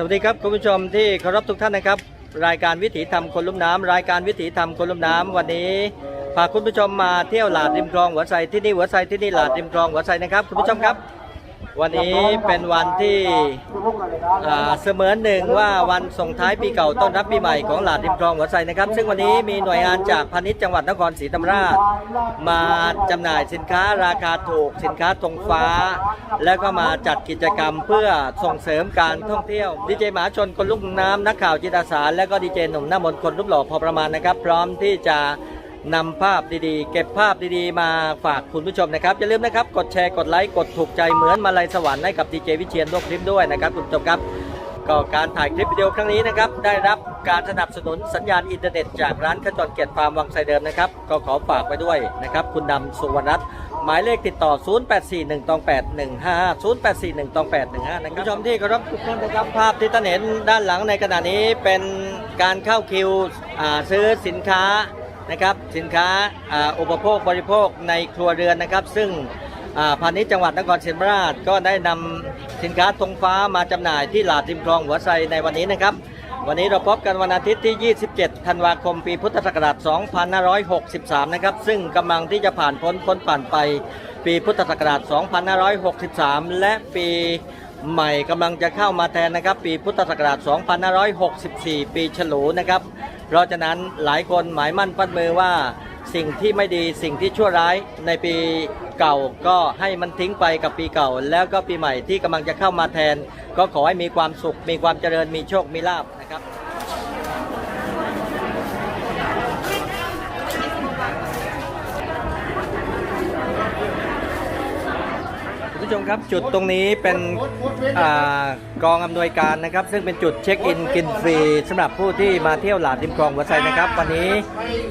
สวัสดีครับคุณผู้ชมที่เคารพทุกท่านนะครับ รายการวิถีธรรมคนลุ่มน้ำรายการวิถีธรรมคนลุ่มน้ำวันนี้พาคุณผู้ชมมาเที่ยวหลาดริมคลองหัวไซที่นี่หัวไซที่นี่หลาดริมคลองหัวไซนะครับคุณผู้ชมครับ วันนี้เป็นวันที่เสมือนหนึ่งว่าวันส่งท้ายปีเก่าต้อนรับปีใหม่ของหลาดริมคลองหัวไซนะครับ ซึ่งวันนี้มีหน่วยงานจากพาณิชย์จังหวัดนครศรีธรรมราช มาจำหน่ายสินค้าราคาถูก สินค้าตรงฟ้า แล้วก็มาจัดกิจกรรมเพื่อส่งเสริมการท่องเที่ยวดีเจหมาชนคนลุกน้ำนักข่าวจิตอาสาและก็ดีเจหนุ่มหน้ามนคนรูปหล่อพอประมาณนะครับ พร้อมที่จะ นำภาพดีๆ เก็บภาพดีๆ มาฝากคุณผู้ชมนะครับ อย่าลืมนะครับ กดแชร์กดไลค์กดถูกใจเหมือนมาลัยสวรรค์ให้กับดีเจวิเชียนโลกคลิปด้วยนะครับคุณผู้ชมครับก็การถ่ายคลิปวิดีโอครั้งนี้นะครับ ได้รับการสนับสนุนสัญญาณอินเทอร์เน็ตจากร้านขจรเกียรติฟาร์มวังไซเดิมนะครับ ก็ขอฝากไว้ด้วยนะครับ คุณดำสุวรรณรัตน์หมายเลขติดต่อ 08412815 08412815นะครับคุณผู้ชมที่เคารพทุกท่านนะครับ ภาพที่ท่านเห็นด้านหลังในขณะนี้เป็นการเข้าคิวซื้อสินค้า นะครับสินค้าอุปโภคบริโภคในครัวเรือนนะครับ ซึ่งพาณิชย์จังหวัดนครศรีธรรมราชก็ได้นำสินค้าธงฟ้ามาจำหน่ายที่หลาดริมคลองหัวไซในวันนี้นะครับ วันนี้เราพบกันวันอาทิตย์ที่ 27 ธันวาคม ปีพุทธศักราช 2563 นะครับ ซึ่งกำลังที่จะผ่านพ้นพ้นผ่านไป ปีพุทธศักราช 2563 และปีใหม่กำลังจะเข้ามาแทนนะครับ ปีพุทธศักราช 2564 ปีฉลูนะครับ เพราะฉะนั้นหลายคนหมายมั่นปั้นมือว่าสิ่งที่ไม่ดีสิ่งที่ชั่วร้ายในปีเก่าก็ให้มันทิ้งไปกับปีเก่า แล้วก็ปีใหม่ที่กำลังจะเข้ามาแทน ก็ขอให้มีความสุข มีความเจริญมีโชคมีลาบนะครับ คุณผู้ชมครับจุดตรงนี้เป็นอกองอำนวยการนะครับ ซึ่งเป็นจุดเช็คอินกินฟรีสำหรับผู้ที่มาเที่ยวหลาดริมคลองหัวไซนะครับ วันนี้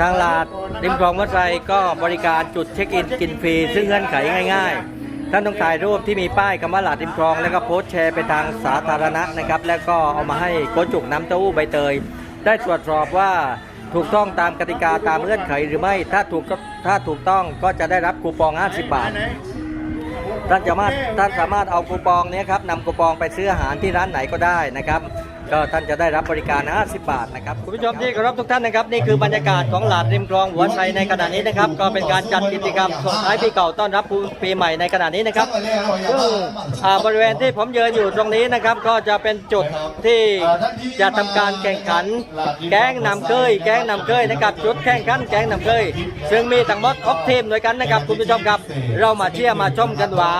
ทางหลาดริมคลองหัวไซก็บริการจุดเช็คอินกินฟรีซึ่งเงื่อนไขง่าย ๆ ท่านต้องถ่ายรูปที่มีป้ายคำว่าหลาดริมคลอง แล้วก็โพสต์แชร์ไปทางสาธารณะนะครับ แล้วก็เอามาให้โกจุกน้ำเต้าหู้ใบเตย ได้ตรวจสอบว่าถูกต้องตามกติกาตามเงื่อนไขหรือไม่ ถ้าถูกถ้าถูกต้องก็จะได้รับคูปอง 50 บาท ท่านสามารถท่านสามารถเอาคูปองนี้ครับนำคูปองไปซื้ออาหารที่ร้านไหนก็ได้นะครับ ก็ท่านจะได้รับบริการ 50 บาทนะครับคุณผู้ชมที่เคารพทุกท่านนะครับ นี่คือบรรยากาศของหลาดริมคลองหัวไชในขณะนี้นะครับ ก็เป็นการจัดกิจกรรมส่งท้ายปีเก่าต้อนรับปีใหม่ในขณะนี้นะครับซึ่งอาบริเวณที่ผมยืนอยู่ตรงนี้นะครับ ก็จะเป็นจุดที่จะทำการแข่งขัน แก๊งนำเคย แก๊งนำเคยนะครับจุดแข่งขันแก๊งนำเคย ซึ่งมีทั้งหมดครบทีมด้วยกันนะครับคุณผู้ชมครับ เรามาเชียร์มาชมกันว่า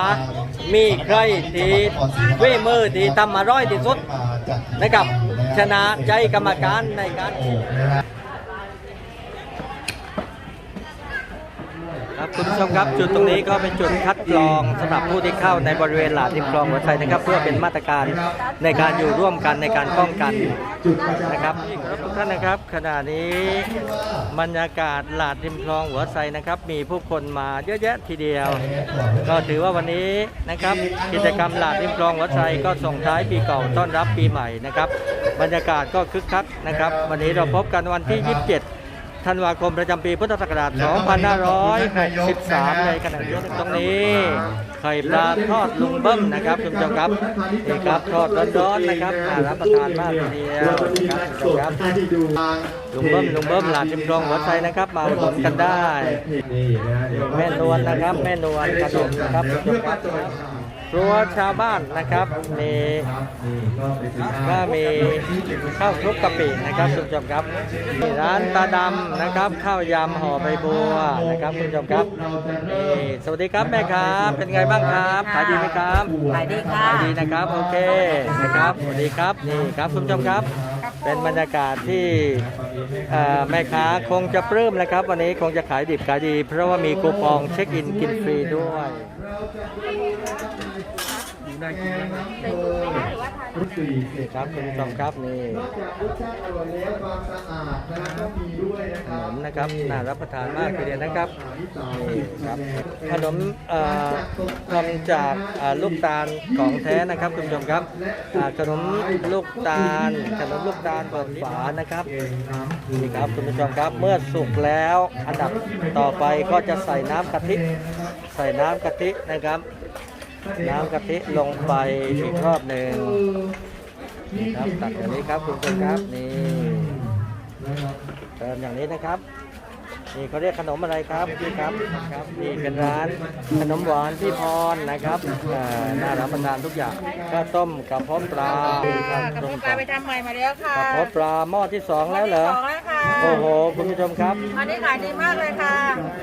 มีใครที่เว้มือที่ทำมาร้อยที่สุด นะครับชนะใจกรรมการในการ คุณผู้ชมครับ จุดตรงนี้ก็เป็นจุดคัดกรองสำหรับผู้ที่เข้าในบริเวณหลาดริมคลองหัวไชนะครับ เพื่อเป็นมาตรการในการอยู่ร่วมกันในการป้องกันนะครับที่เคารพทุกท่านนะครับ ขณะนี้บรรยากาศหลาดริมคลองหัวไชนะครับ มีผู้คนมาเยอะแยะทีเดียว ก็ถือว่าวันนี้นะครับ กิจกรรมหลาดริมคลองหัวไชก็ส่งท้ายปีเก่าต้อนรับปีใหม่นะครับ บรรยากาศก็คึกคักนะครับ วันนี้เราพบกันวันที่ 27 ธันวาคมประจำปีพุทธศักราช 2563 ในขณะนี้ตรงนี้ไข่ปลาทอดลุงเบิ้มนะครับคุณผู้ชมครับนี่ครับทอดร้อนๆนะครับน่ารับประทานมากทีเดียวนะครับคุณผู้ชมครับลุงเบิ้มลุงเบิ้มหลานจิมคลองหัวไชนะครับมาอุดหนุนกันได้แม่นวลนะครับ แม่นวลขนมนะครับ คุณผู้ชมครับครัวชาวบ้านนะครับ มีก็มีข้าวคลุกกะปินะครับคุณผู้ชมครับมีร้านตาดำนะครับข้าวยำห่อใบบัวนะครับคุณผู้ชมครับนี่สวัสดีครับแม่ครับเป็นไงบ้างครับขายดีไหมครับขายดีค่ะขายดีนะครับโอเคนะครับสวัสดีครับนี่ครับคุณผู้ชมครับ เป็นบรรยากาศที่เอ่อแม่ค้าคงจะปลื้มนะครับ วันนี้คงจะขายดิบขายดี เพราะว่ามีคูปองเช็คอินกินฟรีด้วย ครับคุณผู้ชมครับนี่ขนมนะครับน่ารับประทานมากทีเดียวนะครับนี่ครับขนมเอ่อทำจากอ่าลูกตาลของแท้นะครับคุณผู้ชมครับอ่าขนมลูกตาล ขนมลูกตาลบดฝานะครับนี่ครับคุณผู้ชมครับเมื่อสุกแล้วอันดับต่อไปก็จะใส่น้ำกะทิ ใส่น้ำกะทินะครับ น้ำกะทิลงไปอีกรอบหนึ่งครับตักอย่างนี้ครับคุณผู้ชมครับนี่เติมอย่างนี้นะครับ นี่เขาเรียกขนมอะไรครับพี่ครับครับนี่เป็นร้านขนมหวานพี่พรนะครับเอ่อน่ารับประทานทุกอย่างข้าวต้มกับพร้อมปลาค่ะกระเพาะปลาไปทำใหม่มาแล้วค่ะกับพร้อมปลาหม้อที่สองแล้วเหรอสองแล้วค่ะโอ้โหคุณผู้ชมครับ อันนี้ขายดีมากเลยค่ะ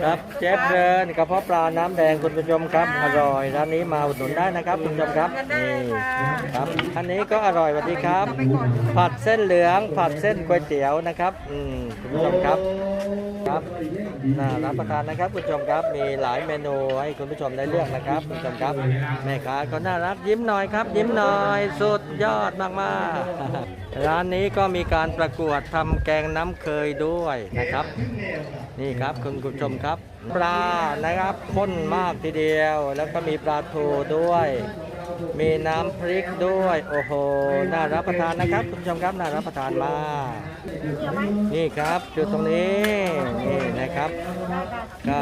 ครับเจฟเดินกระเพาะปลาน้ำแดงคุณผู้ชมครับอร่อยร้านนี้มาอุดหนุนได้นะครับคุณผู้ชมครับกันได้นี่ค่ะครับอันนี้ก็อร่อยสวัสดีครับ ผัดเส้นเหลืองผัดเส้นก๋วยเตี๋ยวนะครับอืมคุณผู้ชมครับ ครับน่ารับประทานนะครับคุณผู้ชมครับมีหลายเมนูให้คุณผู้ชมได้เลือกนะครับคุณผู้ชมครับแม่ค้าก็น่ารักยิ้มหน่อยครับ ยิ้มหน่อยสุดยอดมากๆ ร้านนี้ก็มีการประกวดทำแกงน้ำเคยด้วยนะครับ นี่ครับคุณผู้ชมครับ ปลานะครับข้นมากทีเดียว แล้วก็มีปลาทูด้วย มีน้ำพริกด้วย โอ้โห น่ารับประทานนะครับคุณผู้ชมครับน่ารับประทานมากนี่ครับจุดตรงนี้นี่นะครับก็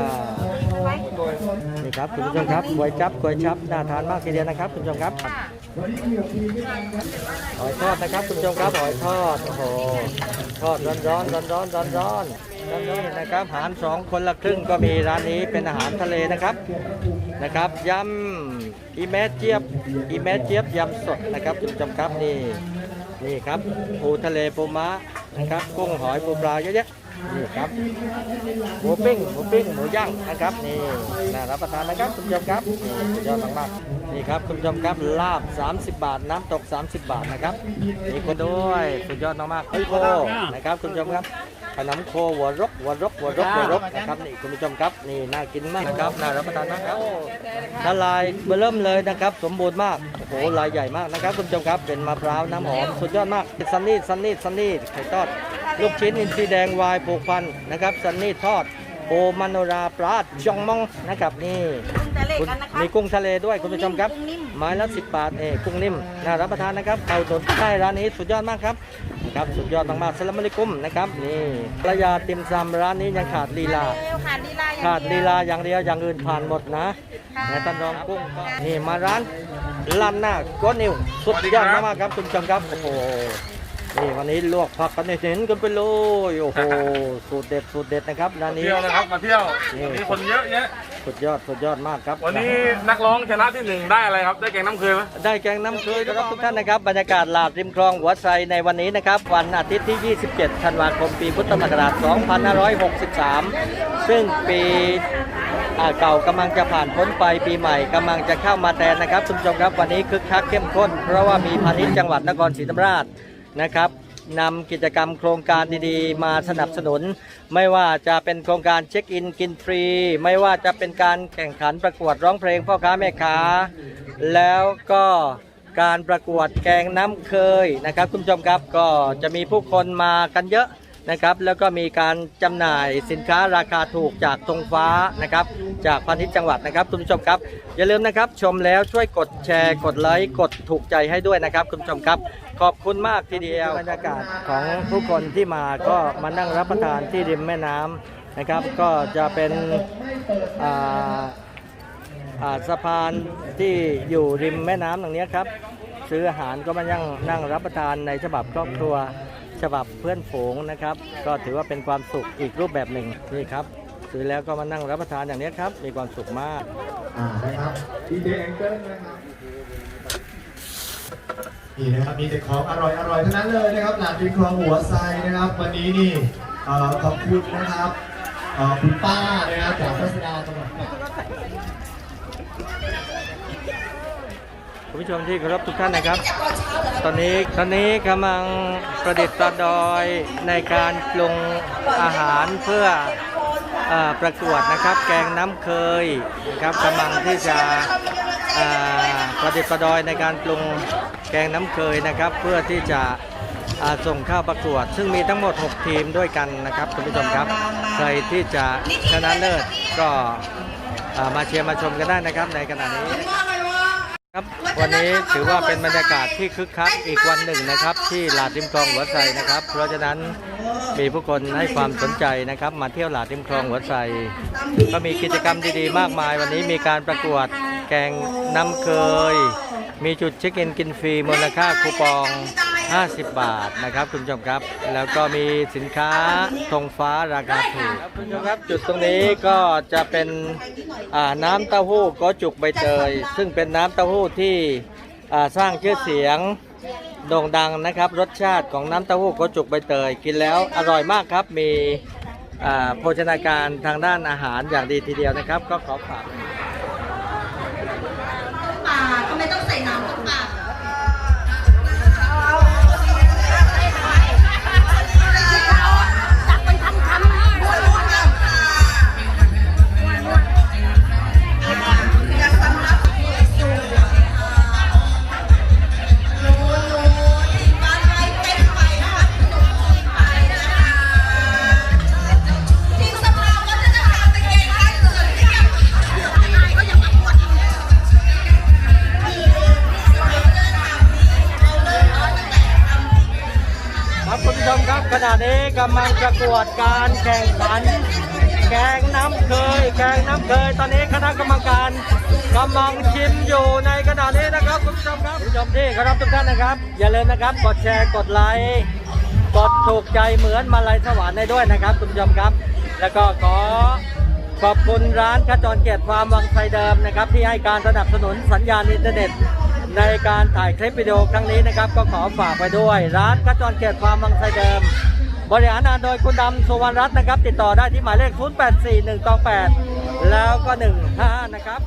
นี่ครับคุณผู้ชมครับก๋วยจับก๋วยจับน่าทานมากทีเดียวนะครับคุณผู้ชมครับหอยทอดนะครับคุณผู้ชมครับหอยทอดโอ้โหทอดร้อนร้อนร้อนร้อนร้อนร้อนนี่นะครับอาหารสองคนละครึ่งก็มีร้านนี้เป็นอาหารทะเลนะครับ นะครับยำอีเมสเจี๊ยบอีเมสเจี๊ยบยำสดนะครับคุณผู้ชมครับนี่นี่ครับปูทะเลปูม้านะครับกุ้งหอยปูปลาเยอะแยะนี่ครับหมูปิ้งหมูปิ้งหมูย่างนะครับนี่น่ารับประทานนะครับคุณผู้ชมครับนี่สุดยอดมากๆนี่ครับคุณผู้ชมครับลาบ 30 บาท น้ำตก 30 บาทนะครับมีคนด้วยสุดยอดมากๆไอ้โคนะครับคุณผู้ชมครับ ขนมโคหัวรกหัวรกหัวรกหัวรกนะครับนี่คุณผู้ชมครับนี่น่ากินมากนะครับน่ารับประทานมากครับถ้าลายเบอร์เริ่มเลยนะครับ สมบูรณ์มากโอ้โหลายใหญ่มากนะครับคุณผู้ชมครับเป็นมะพร้าวน้ำหอมสุดยอดมากซันนี่ซันนี่ซันนี่ไข่ทอด ลูกชิ้นอินทรีแดงวายผูกพันนะครับซันนี่ทอดโอมโนราปลาจองมองนะครับนี่จะเล็กกันนะคะ มีกุ้งทะเลด้วยคุณผู้ชมครับ กุ้งนิ่ม ไม้ละสิบบาทเองกุ้งนิ่มน่ารับประทานนะครับเต่าตุ๋นใช่ร้านนี้สุดยอดมากครับครับสุดยอดมากๆสลามอะลัยกุมนะครับนี่ปลายาติมซำร้านนี้ยังขาดลีลา เร็วขาดลีลาอย่างขาดเดีลียว ลาอย่างเดียวอย่างอื่นผ่านหมดนะค่ะในตันรองกุ้งก็นี่มาร้านลันหน้าโกนิวสุดยอดมากๆครับคุณผู้ชมครับโอ้โหนี่วันนี้ลวกผักกันให้เห็นกันไปเลยโอ้โหสูตรเด็ดสูตรเด็ดนะครับร้านนี้ เที่ยวนะครับมาเที่ยวนี่มีคนเยอะแยะ สุดยอดสุดยอดมากครับ วันนี้นักร้องชนะที่หนึ่งได้อะไรครับ ได้แกงน้ำเคยไหมได้แกงน้ำเคยนะครับทุกท่านนะครับ บรรยากาศหลาดริมคลองหัวไซในวันนี้นะครับ วันอาทิตย์ที่ 27 ธันวาคม ปีพุทธศักราช 2563 ซึ่งปีอ่าเก่ากำลังจะผ่านพ้นไปปีใหม่กำลังจะเข้ามาแทนนะครับคุณผู้ชมครับวันนี้คึกคักเข้มข้น เพราะว่ามีพาณิชย์จังหวัดนครศรีธรรมราชนะครับ นำกิจกรรมโครงการดีๆ มาสนับสนุน ไม่ว่าจะเป็นโครงการเช็คอินกินฟรี ไม่ว่าจะเป็นการแข่งขันประกวดร้องเพลงพ่อค้าแม่ค้า แล้วก็การประกวดแกงน้ำเคยนะครับ คุณผู้ชมครับก็จะมีผู้คนมากันเยอะ นะครับ แล้วก็มีการจำหน่ายสินค้าราคาถูกจากธงฟ้านะครับ จากพาณิชย์จังหวัดนะครับคุณผู้ชมครับ อย่าลืมนะครับชมแล้วช่วยกดแชร์กดไลค์กดถูกใจให้ด้วยนะครับคุณผู้ชมครับ ขอบคุณมากทีเดียวบรรยากาศของผู้คนที่มาก็มานั่งรับประทานที่ริมแม่น้ำนะครับ ก็จะเป็นสะพานที่อยู่ริมแม่น้ำตรงนี้ครับ ซื้ออาหารก็มานั่งนั่งรับประทานในฉบับครอบครัว ฉบับเพื่อนฝูงนะครับ ก็ถือว่าเป็นความสุขอีกรูปแบบหนึ่งนี่ครับซื้อแล้วก็มานั่งรับประทานอย่างนี้ครับ มีความสุขมากอ่านะครับดีเจแองเกิลนะครับนี่นะครับมีแต่ของอร่อยอร่อยทั้งนั้นเลยนะครับหลานดินคลองหัวไซนะครับ วันนี้นี่ขอบคุณนะครับคุณป้านะครับจากพัฒนาจังหวัด คุณผู้ชมที่เคารพทุกท่านนะครับ ตอนนี้ตอนนี้กำลังประดิษฐ์ประดอยในการปรุงอาหารเพื่ออประกวดนะครับ แกงน้ำเคยนะครับกำลังที่จะประดิษฐ์ประดอยในการปรุงแกงน้ำเคยนะครับ เพื่อที่จะส่งเข้าประกวด ซึ่งมีทั้งหมด 6 ทีมด้วยกันนะครับคุณผู้ชมครับใครที่จะชนะเลิศก็มาเชียร์มาชมกันได้นะครับในขณะนี้ ครับวันนี้ถือว่าเป็นบรรยากาศที่คึกคักอีกวันหนึ่งนะครับ ที่ลาดริมคลองหัวไซนะครับ เพราะฉะนั้นมีผู้คนให้ความสนใจนะครับ มาเที่ยวลาดริมคลองหัวไซก็มีกิจกรรมดีๆ มากมาย วันนี้มีการประกวดแกงน้ำเคย มีจุดเช็คอินกินฟรีมูลค่าคูปอง 50 บาทนะครับคุณผู้ชมครับ แล้วก็มีสินค้าธงฟ้าราคาถูกคุณผู้ชมครับจุดตรงนี้ก็จะเป็นน้ำเต้าหู้ก็จุกใบเตย ซึ่งเป็นน้ำเต้าหู้ที่สร้างชื่อเสียงโด่งดังนะครับ รสชาติของน้ำเต้าหู้โกจุกใบเตย กินแล้วอร่อยมากครับ มีโภชนาการทางด้านอาหารอย่างดีทีเดียวนะครับ ก็ขอฝาก ครับคุณผู้ชมครับขณะนี้กำลังประกวดการแข่งขัน แกงน้ำเคย แกงน้ำเคย ตอนนี้คณะกรรมการกำลังชิมอยู่ในขณะนี้นะครับคุณผู้ชมครับคุณผู้ชมที่เคารพทุกท่านนะครับ อย่าลืมนะครับกดแชร์กดไลค์กดถูกใจเหมือนมาลัยสวรรค์ได้ด้วยนะครับคุณผู้ชมครับ แล้วก็ขอขอบคุณร้านขจรเกียรติฟาร์มวังไทยเดิมนะครับ ที่ให้การสนับสนุนสัญญาณอินเทอร์เน็ต ในการถ่ายคลิปวิดีโอครั้งนี้นะครับ ก็ขอฝากไปด้วย ร้านกระจรเกียรติฟาร์มบางไทยเดิม บริหารงานโดยคุณดำสุวรรณรัตน์นะครับ ติดต่อได้ที่หมายเลข 084128 แล้วก็ 15นะครับ